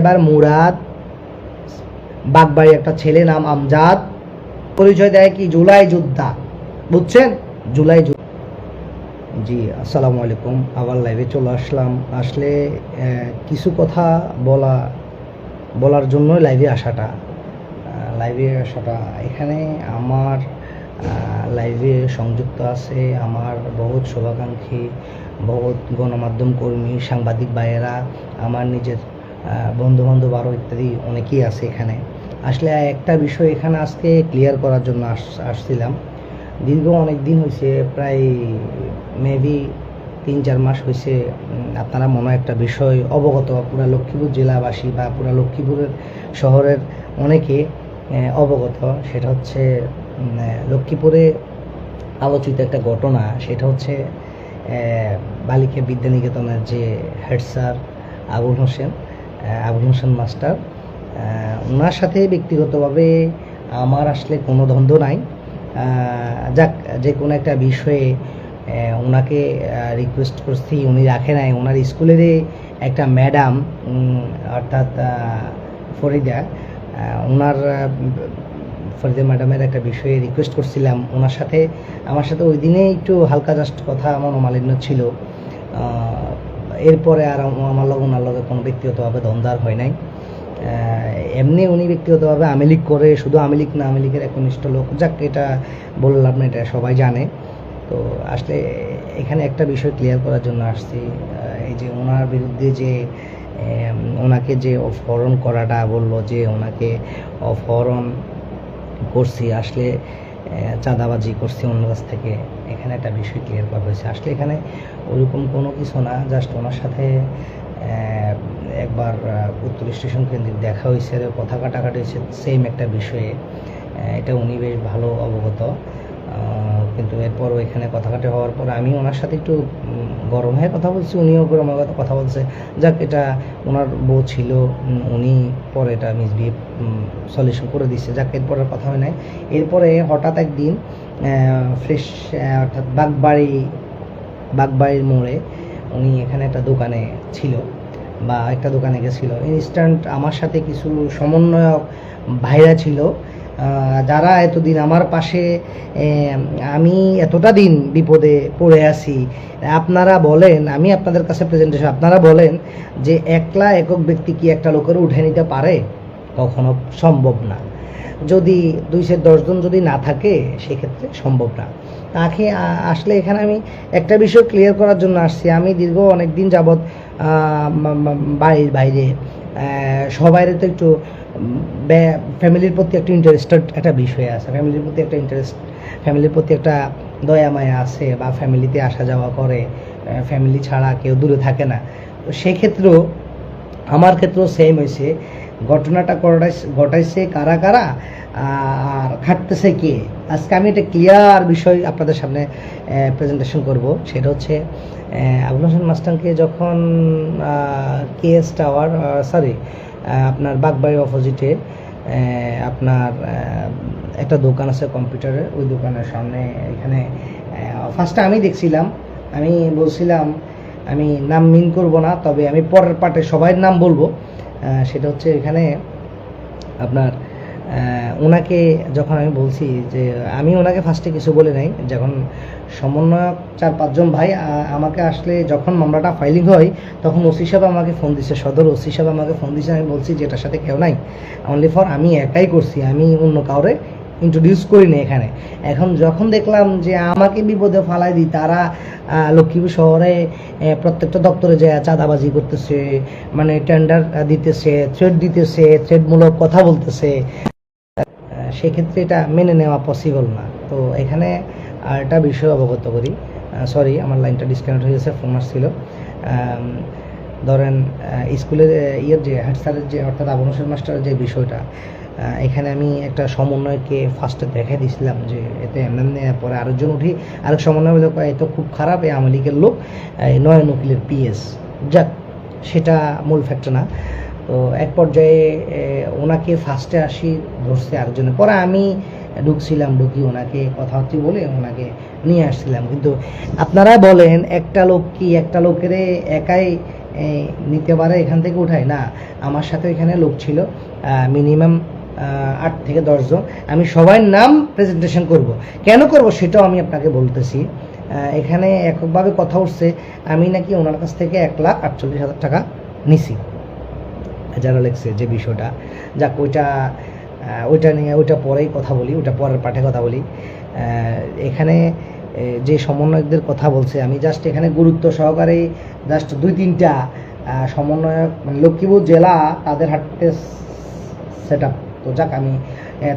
এবার মুরাদ বাগবাড়ি একটা ছেলে নাম আমজাদ। পরিচয় দেয় কি? জুলাই যোদ্ধা। বুঝছেন? জুলাই জি, আসসালামু আলাইকুম। আবার লাইভে চলে আসলাম। আসলে কিছু কথা বলা, বলার জন্যই লাইভে আসাটা। লাইভে আসাটা। এখানে আমার লাইভে সংযুক্ত আছে আমার বহুত শুভাকাঙ্ক্ষী, বহুত গণমাধ্যম কর্মী, সাংবাদিক ভাইয়েরা, আমার নিজের বন্ধু বান্ধব আরও ইত্যাদি অনেকেই আছে এখানে। আসলে একটা বিষয় এখানে আজকে ক্লিয়ার করার জন্য আস- আসছিলাম। দীর্ঘ অনেক দিন হয়েছে প্রায় মেবি তিন চার মাস হয়েছে আপনারা মনে একটা বিষয় অবগত বা পুরা লক্ষ্মীপুর জেলাবাসী বা পুরা লক্ষ্মীপুরের শহরের অনেকে অবগত। সেটা হচ্ছে লক্ষ্মীপুরে আলোচিত একটা ঘটনা, সেটা হচ্ছে বালিকা বিদ্যানিকেতনের যে head sir Abul Hossain Abul Hossain master. ওনার সাথে ব্যক্তিগতভাবে আমার আসলে কোনো দ্বন্দ্ব নাই। যাক, যে কোনো একটা বিষয়ে ওনাকে রিকোয়েস্ট করছি, উনি রাখে নাই। ওনার স্কুলেরই একটা ম্যাডাম অর্থাৎ ফরিদা। ওনার ফরিদা ম্যাডামের একটা বিষয়ে রিকোয়েস্ট করছিলাম। ওনার সাথে, আমার সাথে ওই দিনে একটু হালকা জাস্ট কথা মনোমালিন্য ছিল। এরপরে আর আম- আমার লগে, ওনার লগে কোনো ব্যক্তিগতভাবে দ্বন্দ্বার হয় নাই। এমনি উনি ব্যক্তিগতভাবে আমেলিক করে, শুধু আমেলিক না, আমেলিকের একনিষ্ঠ লোক। যাক, এটা বললাম না, এটা সবাই জানে। তো আসলে এখানে একটা বিষয় ক্লিয়ার করার জন্য আসছি। এই যে ওনার বিরুদ্ধে যে ওনাকে যে অপহরণ করাটা বলল, যে ওনাকে অপহরণ করছি, আসলে চাঁদাবাজি করছি অন্য কাছ থেকে। এখানে একটা বিষয় ক্লিয়ার করা হয়েছে। আসলে এখানে ওরকম কোনো কিছু না জাস্ট ওনার সাথে একবার উত্তর স্টেশন কেন্দ্রিক দেখা হয়েছে, কথা কাটাকাটি হয়েছে সেম একটা বিষয়ে। এটা উনি বেশ ভালো অবগত। কিন্তু এরপরও এখানে কথা কাটা হওয়ার পর আমি ওনার সাথে একটু গরম হয়ে কথা বলছি, উনিও করে আমার কথা কথা বলছে। যাক, এটা ওনার বউ ছিল উনি পরে এটা মিসবিহেভ সলিউশন করে দিচ্ছে যাক, এরপর আর কথা হয় নাই। এরপরে হঠাৎ একদিন ফ্রেশ অর্থাৎ বাগবাড়ি, বাগবাড়ির মোড়ে উনি এখানে একটা দোকানে ছিল বা একটা দোকানে গেছিল। ইনস্ট্যান্ট আমার সাথে কিছু সমন্বয়ক ভাইরা ছিল। যারা এতদিন আমার পাশে আমি এতটা দিন বিপদে পড়ে আছি আপনারা বলেন আমি আপনাদের কাছে প্রেজেন্টেশন আপনারা বলেন যে একলা একক ব্যক্তি কি একটা লোকের উঠে নিতে পারে? কখনো সম্ভব না। যদি দুইশো দশজন যদি না থাকে সেক্ষেত্রে সম্ভব না। তাকে আসলে এখানে আমি একটা বিষয় ক্লিয়ার করার জন্য আসছি। আমি দীর্ঘ অনেক দিন যাবৎ বাড়ির বাইরে আহ, সবাই তো একটু ফ্যামিলির প্রতি একটা ইন্টারেস্টেড একটা বিষয় আছে, ফ্যামিলির প্রতি একটা ইন্টারেস্ট ফ্যামিলির প্রতি একটা দয়া মায়া আছে বা ফ্যামিলিতে আসা যাওয়া করে ফ্যামিলি ছাড়া কেউ দূরে থাকে না। তো সেক্ষেত্রেও, আমার ক্ষেত্রেও সেম হয়েছে। ঘটনাটা ঘটাইছে কারা কারা আর খাটতেছে কে? আজকে আমি একটা ক্লিয়ার বিষয় আপনাদের সামনে প্রেজেন্টেশন করব। সেটা হচ্ছে আবুল হোসেন মাস্টারকে যখন কেএস টাওয়ার সরি আপনার বাগবাড়ির অপোজিটে আপনার একটা দোকান আছে কম্পিউটারের ওই দোকানের সামনে, এখানে ফার্স্টে আমি দেখছিলাম, আমি বলছিলাম, আমি নাম মিন করব না, তবে আমি পরের পার্টে সবাই নাম বলব। সেটা হচ্ছে এখানে আপনার ওনাকে যখন আমি বলছি যে আমি ওনাকে ফার্স্টে কিছু বলে নাই, যখন সমন্বয়ক চার পাঁচজন ভাই আমাকে আসলে যখন মামলাটা ফাইলিং হয়, তখন ওসি সাহেব আমাকে ফোন দিচ্ছে সদর ওসি সাহেব আমাকে ফোন দিচ্ছে আমি বলছি যে এটার সাথে কেউ নাই অনলি ফর আমি একাই করছি, আমি অন্য কাউরে ইন্ট্রোডিউস করিনি এখানে। এখন যখন দেখলাম যে আমাকে বিপদে ফালাই দিই, তারা লক্ষ্মীপুর শহরে প্রত্যেকটা দপ্তরে যায়, চাঁদাবাজি করতেছে মানে টেন্ডার দিতেছে থ্রেড দিতেছে থ্রেডমূলক কথা বলতেছে। সেক্ষেত্রে এটা মেনে নেওয়া পসিবল না। তো এখানে আর একটা বিষয় অবগত করি। সরি আমার লাইনটা ডিসকানেক্ট হয়ে গেছে ফোন আসছিল। ধরেন স্কুলের ইয়ের যে হেড স্যারের যে, অর্থাৎ আবু মাস্টারের যে বিষয়টা এখানে আমি একটা সমন্বয়কে ফার্স্টে দেখে দিয়েছিলাম যে এতে এমন পরে আরেকজন উঠি আরেক সমন্বয় বলে কয়, এ তো খুব খারাপ এই আওয়ামী লীগের লোক এই নয়ন উকিলের পিএস যাক সেটা মূল ফ্যাক্টর না। তো এক পর্যায়ে ওনাকে ফার্স্টে আসি ধরছে আরেকজনে পরে আমি ঢুকছিলাম ঢুকি ওনাকে কথাবার্তি বলে ওনাকে নিয়ে আসছিলাম। কিন্তু আপনারা বলেন একটা লোক কি একটা লোকের একাই নিতে পারে এখান থেকে উঠাই না আমার সাথে এখানে লোক ছিল মিনিমাম আট থেকে দশজন আমি সবার নাম প্রেজেন্টেশন করব। কেন করব সেটাও আমি আপনাকে বলতেছি। এখানে এককভাবে কথা উঠছে, আমি নাকি ওনার কাছ থেকে এক লাখ আটচল্লিশ হাজার টাকা নিছি। যারা লেগছে যে বিষয়টা। যাক, ওইটা ওইটা নিয়ে, ওইটা পরেই কথা বলি, ওইটা পরের পাঠে কথা বলি। এখানে যে সমন্বয়কদের কথা বলছে, আমি জাস্ট এখানে গুরুত্ব সহকারে জাস্ট দুই তিনটা সমন্বয়ক মানে লক্ষ্মীপুর জেলা তাদের হাটতে সেট আপ তো যাক, আমি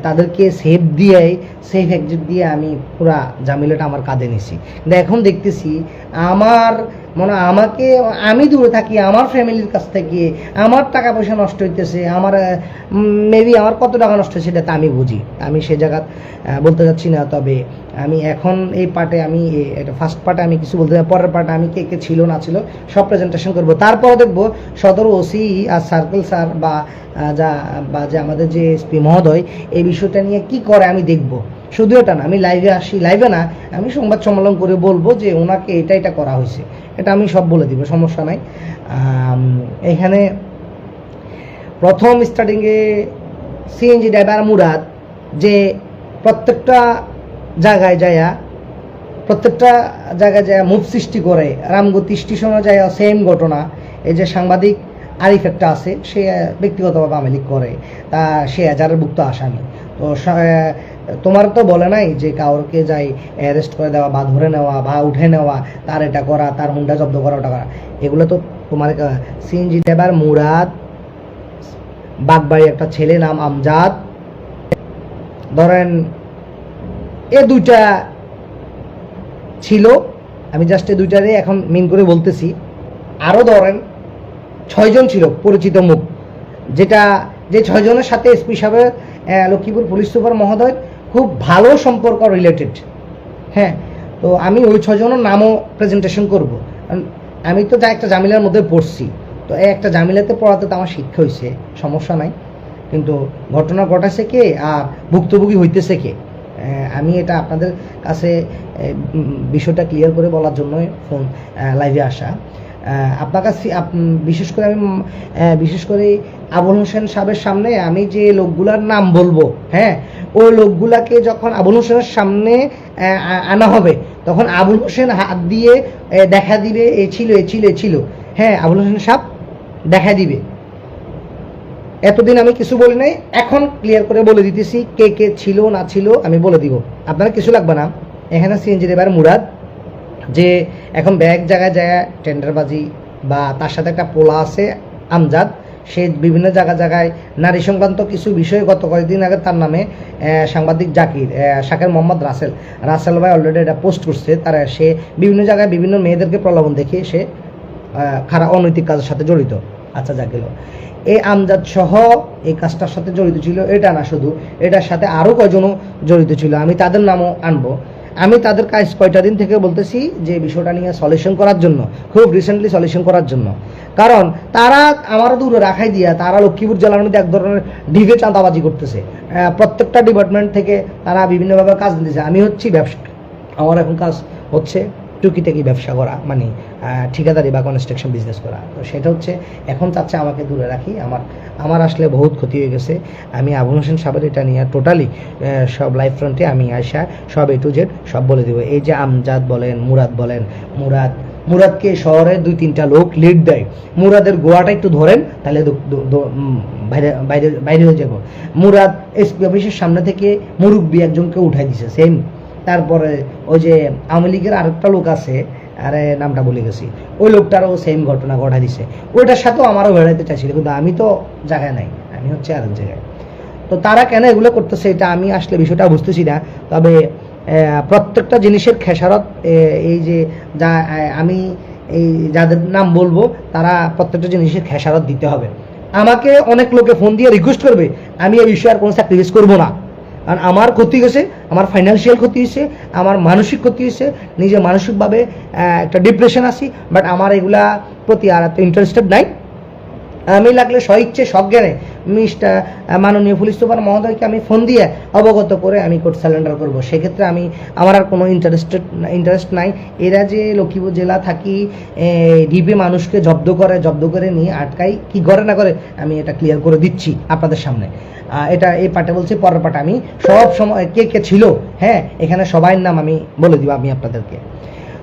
তাদেরকে সেফ দিয়েই সেফ এক্সিট দিয়ে আমি পুরা জামিলাটা আমার কাঁধে নিছি। কিন্তু এখন দেখতেছি, আমার, মনে আমাকে, আমি দূরে থাকি, আমার ফ্যামিলির কাছ থেকে, আমার টাকা পয়সা নষ্ট হইতেছে, আমার মেবি আমার কত টাকা নষ্ট হয়েছে সেটা তো আমি বুঝি। আমি সে জায়গা বলতে যাচ্ছি না, তবে আমি এখন এই পার্টে আমি এটা ফার্স্ট পার্টে আমি কিছু বলতে চাই, পরের পার্টে আমি কে কে ছিল না ছিল সব প্রেজেন্টেশন করব। তারপর দেখব সদর ওসি আর সার্কেল স্যার বা যা বা যে আমাদের যে এসপি মহোদয় এই বিষয়টা নিয়ে কি করে আমি দেখব। শুধু এটা না আমি লাইভে আসি লাইভে না আমি সংবাদ সম্মেলন করে বলব যে ওনাকে এটা এটা করা হয়েছে। এটা আমি সব বলে দিব সমস্যা নাই। এখানে প্রথম স্টার্টিংয়ে সিএনজি ড্রাইভার মুরাদ যে প্রত্যেকটা জায়গায় যায়া প্রত্যেকটা জায়গায় যায় মুভ সৃষ্টি করে, রামগতি স্টেশনে যায় সেম ঘটনা। এই যে সাংবাদিক আরিফ একটা আছে, সে ব্যক্তিগতভাবে আমেলিক করে, তা সে হাজারের ভুক্ত আসামি। তো তোমার তো বলে নাই যে কাউকে যাই অ্যারেস্ট করে দেওয়া বা ধরে নেওয়া বা উঠে নেওয়া, তার এটা করা, তার হুন্ডা জব্দ করা, ওটা করা। এগুলো তো তোমার সিএনজি ড্রাইভার মুরাদ, বাগবাড়ি একটা ছেলে নাম আমজাদ। ধরেন এ দুইটা ছিল। আমি জাস্ট এই দুইটারে এখন মিন করে বলতেছি। আরও ধরেন ছয়জন ছিল পরিচিত মুখ। যেটা, যে ছয়জনের সাথে এসপি সাহেবের লক্ষ্মীপুর পুলিশ সুপার মহোদয় খুব ভালো সম্পর্ক রিলেটেড হ্যাঁ তো আমি ওই ছজনের নামও প্রেজেন্টেশন করব। আমি তো যা একটা জামিলার মধ্যে পড়ছি। তো এই একটা জামিলাতে পড়াতে তো আমার শিক্ষা হয়েছে সমস্যা নাই। কিন্তু ঘটনা ঘটাছে কে আর ভুক্তভোগী হইতেছে কে? আমি এটা আপনাদের কাছে বিষয়টা ক্লিয়ার করে বলার জন্যই ফোন লাইভে আসা। আপনার কাছে বিশেষ করে আমি বিশেষ করে আবুল হোসেন সাহেবের সামনে আমি যে লোকগুলার নাম বলব হ্যাঁ ওই লোকগুলাকে যখন আবুল হোসেনের সামনে আনা হবে, তখন আবুল হোসেন হাত দিয়ে দেখা দিবে, এ ছিল এ ছিল এ ছিল। হ্যাঁ আবুল হোসেন সাহেব দেখা দিবে। এতদিন আমি কিছু বলি নাই, এখন ক্লিয়ার করে বলে দিতেছি কে কে ছিল, না ছিল, আমি বলে দিব। আপনারা কিছু লাগবে না? এখানে সিএনজি এবার মুরাদ, যে এখন ব্যাগ জায়গায় যায় টেন্ডারবাজি বা তার সাথে একটা পোলা আছে, আমজাদ, সে বিভিন্ন জায়গা জায়গায় নারী সংক্রান্ত কিছু বিষয়ে গত কয়েকদিন আগে তার নামে সাংবাদিক জাকির শাকের মোহাম্মদ রাসেল রাসেল ভাই অলরেডি এটা পোস্ট করছে, তারা সে বিভিন্ন জায়গায় বিভিন্ন মেয়েদেরকে প্রলোভন দেখিয়ে সে খারাপ অনৈতিক কাজের সাথে জড়িত। আচ্ছা যা গেল। এই আমজাদ সহ এই কাজটার সাথে জড়িত ছিল, এটা না শুধু, এটার সাথে আরও কয়জনও জড়িত ছিল, আমি তাদের নামও আনব। আমি তাদের কাজ কয়টা দিন থেকে বলতেছি যে বিষয়টা নিয়ে সলিউশন করার জন্য, খুব রিসেন্টলি সলিউশন করার জন্য। কারণ তারা আমারও দূরে রাখাই দিয়া তারা লক্ষ্মীপুর জেলার মধ্যে এক ধরনের ঢিভে চাঁদাবাজি করতেছে। প্রত্যেকটা ডিপার্টমেন্ট থেকে তারা বিভিন্নভাবে কাজ দিতেছে। আমি হচ্ছি ব্যবসা আমার এখন কাজ হচ্ছে টুকিটাকি ব্যবসা করা মানে ঠিকাদারি বা কনস্ট্রাকশন বিজনেস করা। তো সেটা হচ্ছে, এখন চাচ্ছে আমাকে দূরে রাখি। আমার আমার আসলে বহুত ক্ষতি হয়ে গেছে। আমি আবুল হোসেন সাহেবের এটা নিয়ে টোটালি সব লাইফ ফ্রন্টে আমি আয়সা সব এ টু জেড সব বলে দেবো। এই যে আমজাদ বলেন, মুরাদ বলেন, মুরাদ, মুরাদকে শহরে দুই তিনটা লোক লিড দেয়। মুরাদের গোয়াটা একটু ধরেন, তাহলে বাইরে বাইরে হয়ে যাব। মুরাদ এসপি অফিসের সামনে থেকে মুরব্বী একজনকে উঠাই দিছে সেম তারপরে ওই যে আওয়ামী লীগের আরেকটা লোক আছে আরে, নামটা বলে গেছি। ওই লোকটারও সেম ঘটনা ঘটা দিছে। ওইটার সাথেও আমারও বেড়াইতে চাইছিল, কিন্তু আমি তো জায়গায় নাই। আমি হচ্ছে আরেক জায়গায়। তো তারা কেন এগুলো করতেছে এটা আমি আসলে বিষয়টা বুঝতেছি না। তবে প্রত্যেকটা জিনিসের খেসারত এই যে যা আমি এই যাদের নাম বলব, তারা প্রত্যেকটা জিনিসের খেসারত দিতে হবে। আমাকে অনেক লোকে ফোন দিয়ে রিকোয়েস্ট করবে, আমি এই বিষয়ে আর কোনো স্যাক্রিফাইস করব না। কারণ আমার ক্ষতি হয়েছে, আমার ফাইন্যান্সিয়াল ক্ষতি হয়েছে, আমার মানসিক ক্ষতি হয়েছে, নিজে মানসিকভাবে একটা ডিপ্রেশন আসি বাট আমার এগুলা প্রতি আর এত ইন্টারেস্টেড নাই। আমি লাগলে স্বইচ্ছে সজ্ঞানে মিস্টার মাননীয় পুলিশ সুপার মহোদয়কে আমি ফোন দিয়ে অবগত করে আমি কোর্ট স্যালেন্ডার করব। সেক্ষেত্রে আমি, আমার আর কোনো ইন্টারেস্টেড ইন্টারেস্ট নাই। এরা যে লক্ষ্মীপুর জেলা থাকি ডিপি মানুষকে জব্দ করে জব্দ করে নিয়ে আটকাই, কি করে না করে, আমি এটা ক্লিয়ার করে দিচ্ছি আপনাদের সামনে। এটা এই পাটে বলছি, পরের পাটে আমি সব সময় কে কে ছিল হ্যাঁ এখানে সবাই নাম আমি বলে দিব আমি আপনাদেরকে।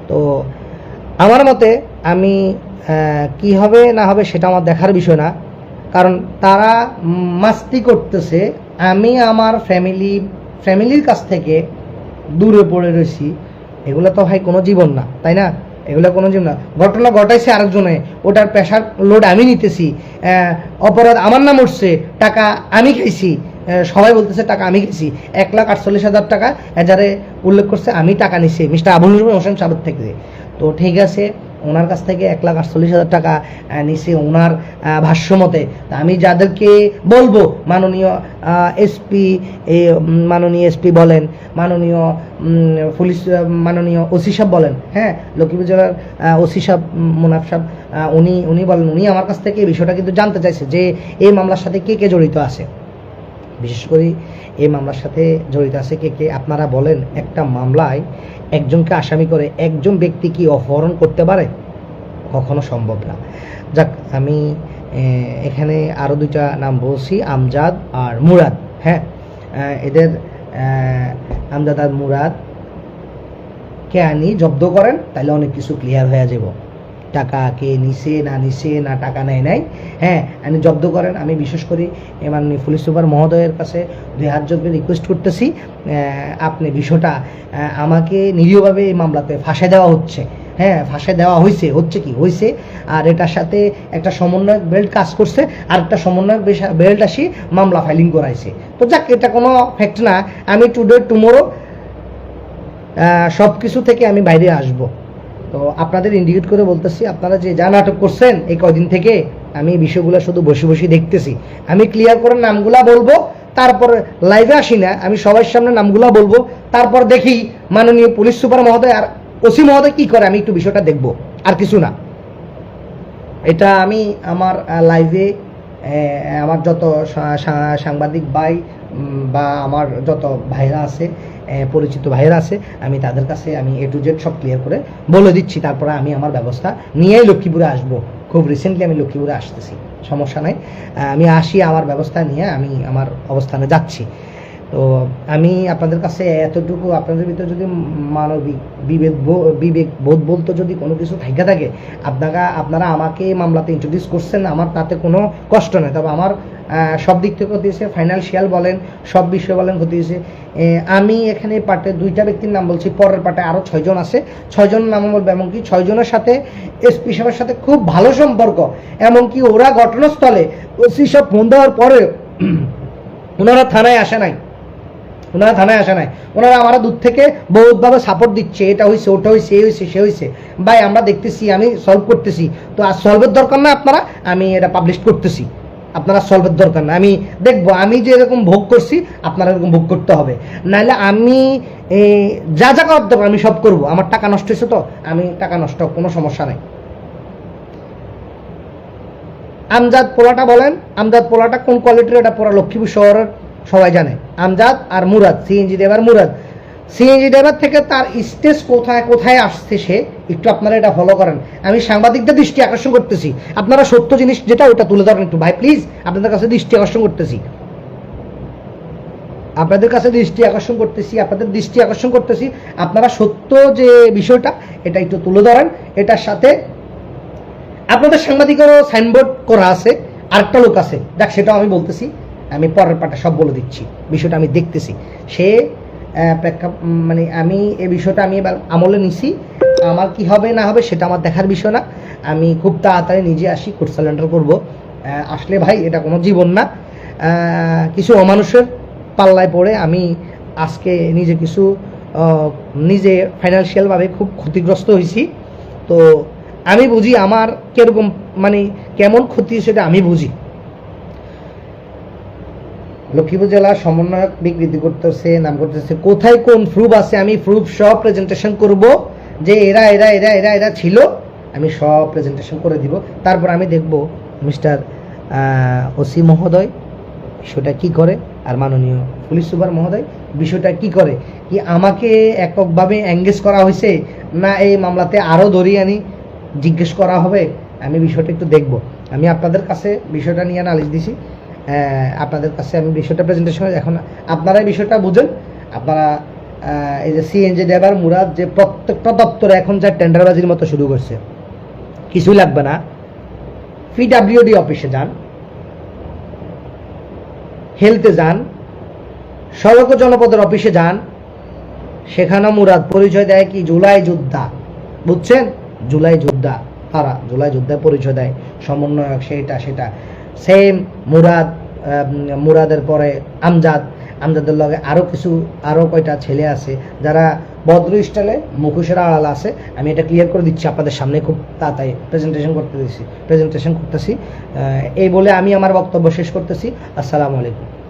তো, আমার মতে আমি কি হবে না হবে সেটা আমার দেখার বিষয় না। কারণ তারা মাস্তি করতেছে আমি আমার ফ্যামিলি ফ্যামিলির কাছ থেকে দূরে পড়ে রয়েছি। এগুলো তো ভাই কোনো জীবন না তাই না? এগুলো কোনো জীবন না। ঘটনা ঘটাইছে আরেকজনে ওটার প্রেশার লোড আমি নিতেছি। অপরাধ আমার নাম উঠছে টাকা আমি আহ, সবাই বলতেছে টাকা আমি খেয়েছি এক লাখ আটচল্লিশ হাজার টাকা যারে উল্লেখ করছে আমি টাকা নিছি মিস্টার আবুল হোসেন সাহেব থেকে। তো ঠিক আছে ওনার কাছ থেকে এক লাখ আটচল্লিশ হাজার টাকা নিছে ওনার আহ, ভাষ্য মতে তা আমি যাদেরকে বলব মাননীয় এসপি মাননীয় এসপি বলেন মাননীয় পুলিশ মাননীয় ওসি সাহেব বলেন হ্যাঁ? লক্ষ্মীপুর জেলার ওসি সাহেব মুনাফ সাহেব উনি উনি বলেন উনি আমার কাছ থেকে এই বিষয়টা কিন্তু জানতে চাইছে যে এই মামলার সাথে কে কে জড়িত আছে। বিশেষ করে এই মামলার সাথে জড়িত আছে। কে কে আপনারা বলেন একটা মামলায় একজনকে আসামি করে একজন ব্যক্তি কি অপহরণ করতে পারে? কখনো সম্ভব না। যাক, আমি এখানে আরও দুইটা নাম বলছি, আমজাদ আর মুরাদ। হ্যাঁ এদের আমজাদ আর মুরাদ কে আনি জব্দ করেন তাহলে অনেক কিছু ক্লিয়ার হয়ে যাব টাকা কে নিছে, না নিছে, না টাকা নেয় নাই। হ্যাঁ আমি জব্দ করেন, আমি বিশেষ করে মাননীয় পুলিশ সুপার মহোদয়ের কাছে দুই হাত করে রিকোয়েস্ট করতেছি আপনি বিষয়টা আমাকে নিরীহভাবে এই মামলাতে ফাঁসে দেওয়া হচ্ছে। হ্যাঁ ফাঁসে দেওয়া হয়েছে হচ্ছে কি? হয়েছে আর এটার সাথে একটা সমন্বয়ক বেল্ট কাজ করছে, আর একটা সমন্বয়ক বেল্ট আসি মামলা ফাইলিং করাইছে। তো যাক, এটা কোনো ফ্যাক্ট না। আমি টুডে টুমোরো সব কিছু থেকে আমি বাইরে আসব। তো আপনাদের ইন্ডিকেট করে বলতেছি, আপনারা যে যা নাটক করছেন এই কদিন থেকে, আমি বিষয়গুলো শুধু বসে বসে দেখতেছি। আমি ক্লিয়ার করে নামগুলা বলব, তারপর লাইভে আসি না, আমি সবার সামনে নামগুলা বলব, তারপর দেখি মাননীয় পুলিশ সুপার মহোদয় আর ওসি মহোদয় কি করে, আমি একটু বিষয়টা দেখব, আর কিছু না। এটা আমি আমার লাইভে আমার যত সাংবাদিক ভাই বা আমার যত ভাইরা আছে পরিচিত ভাইরা আছে, আমি তাদের কাছে আমি এ টু জেড সব ক্লিয়ার করে বলে দিচ্ছি। তারপরে আমি আমার ব্যবস্থা নিয়েই লক্ষ্মীপুরে আসব। খুব রিসেন্টলি আমি লক্ষ্মীপুরে আসতেছি, সমস্যা নাই। আমি আসি আমার ব্যবস্থা নিয়ে আমি আমার অবস্থানে যাচ্ছি। তো আমি আপনাদের কাছে এতটুকু, আপনাদের ভিতরে যদি মানবিক বিবেক বিবেক বোধ বলতে, যদি কোনো কিছু থাকে থাকে আপনারা আপনারা আমাকে মামলাতে ইন্ট্রোডিউস করছেন, আমার তাতে কোনো কষ্ট নেই। তবে আমার সব দিক থেকে ক্ষতি হয়েছে। ফাইন্যান্সিয়াল বলেন, সব বিষয় বলেন ক্ষতি হয়েছে। আমি এখানে পার্টে দুইটা ব্যক্তির নাম বলছি। পরের পার্টে আরও ছয়জন আছে। ছয়জনের নাম বলব এমনকি ছয়জনের সাথে এসপি সাহেবের সাথে খুব ভালো সম্পর্ক। এমনকি ওরা ঘটনাস্থলে ওসি সব ফোন দেওয়ার পরে ওনারা থানায় আসে নাই। ওনারা থানায় আসে নাই। ওনারা আমরা দূর থেকে বহুতভাবে সাপোর্ট দিচ্ছে। এটা হয়েছে ওটা হয়েছে এই হয়েছে সে হয়েছে ভাই, আমরা দেখতেছি, আমি সলভ করতেছি। তো আর সলভের দরকার না আপনারা, আমি এটা পাবলিশ করতেছি। আপনারা সলভের দরকার না। আমি দেখব, আমি যে এরকম ভোগ করছি, আপনারা এরকম ভোগ করতে হবে। নাহলে আমি যা যা করার দরকার, আমি সব করব। আমার টাকা নষ্ট হয়েছে তো, আমি টাকা নষ্ট, কোনো সমস্যা নাই। আমজাদ পোলাটা বলেন, আমজাদ পোলাটা কোন কোয়ালিটির এটা পুরো লক্ষ্মীপুর শহরের সবাই জানে। আমজাদ আর Murad CNG driver Murad. CNG driver থেকে তার স্টেজ কোথায় কোথায় আসছে সে, একটু আপনারা এটা ফলো করেন। আমি সাংবাদিকদের দৃষ্টি আকর্ষণ করতেছি। আপনারা সত্য জিনিস যেটা, ওটা তুলে ধরেন একটু। ভাই প্লিজ আপনাদের কাছে দৃষ্টি আকর্ষণ করতেছি। আপনাদের কাছে দৃষ্টি আকর্ষণ করতেছি, আপনাদের দৃষ্টি আকর্ষণ করতেছি। আপনারা সত্য যে বিষয়টা, এটা একটু তুলে ধরেন। এটার সাথে আপনাদের সাংবাদিকেরও সাইনবোর্ড করা আছে, আরেকটা লোক আছে। যাক সেটাও আমি বলতেছি। আমি পরের পাটা সব বলে দিচ্ছি। বিষয়টা আমি দেখতেছি। সে প্রেক্ষা মানে আমি এই বিষয়টা আমি এবার আমলে নিছি। আমার কি হবে, না হবে সেটা আমার দেখার বিষয় না। আমি খুব তাড়াতাড়ি নিজে আসি কোর্ট স্যালেন্ডার করব। আসলে ভাই, এটা কোনো জীবন না। কিছু অমানুষের পাল্লায় পড়ে আমি আজকে নিজে কিছু নিজে ফাইন্যান্সিয়ালভাবে খুব ক্ষতিগ্রস্ত হয়েছি। তো আমি বুঝি আমার কীরকম মানে কেমন ক্ষতি সেটা আমি বুঝি। লক্ষ্মীপুর জেলা সমন্বয়ক বিকৃতি করতেছে, নাম করতেছে, কোথায় কোন প্রুফ আছে? আমি প্রুফ সব প্রেজেন্টেশন করব। যে এরা এরা এরা এরা এরা ছিল, আমি সব প্রেজেন্টেশন করে দিব। তারপর আমি দেখব মিস্টার ওসি মহোদয়, বিষয়টা কি করে? আর মাননীয় পুলিশ সুপার মহোদয়, বিষয়টা কি করে? কি আমাকে এককভাবে এঙ্গেজ করা হয়েছে? না, এই মামলাতে আরও ধরিয়ে আনি, জিজ্ঞেস করা হবে? আমি বিষয়টা একটু দেখব। আমি আপনাদের কাছে বিষয়টা নিয়ে নালিশ দিছি। আপনাদের কাছে আমি বিষয়টা প্রেজেন্টেশন এখন আপনারাই বিষয়টা বুঝেন। আপনারা এই যে সিএনজি ড্রাইভার মুরাদ যে প্রত্যেকটা দপ্তরে এখন যা টেন্ডারবাজির মতো শুরু করছে, কিছুই লাগবে না। পিডাব্লিউডি অফিসে যান, হেলথে যান, সড়ক জনপদের অফিসে যান, সেখানে মুরাদ পরিচয় দেয় কি? জুলাই যোদ্ধা। বুঝছেন? জুলাই যোদ্ধা, তারা জুলাই যোদ্ধায় পরিচয় দেয়। সমন্বয়ক সেটা সেটা। সেম মুরাদ মুরাদের পরে আমজাদ আমজাদের লগে আরও কিছু আরও কয়টা ছেলে আছে যারা বদ্র স্টাইলে মুখোশের আড়াল আছে। আমি এটা ক্লিয়ার করে দিচ্ছি, আপনাদের সামনে খুব তাড়াতাড়ি প্রেজেন্টেশন করতে দিচ্ছি প্রেজেন্টেশন করতেছি এই বলে আমি আমার বক্তব্য শেষ করতেছি। আসসালামু আলাইকুম।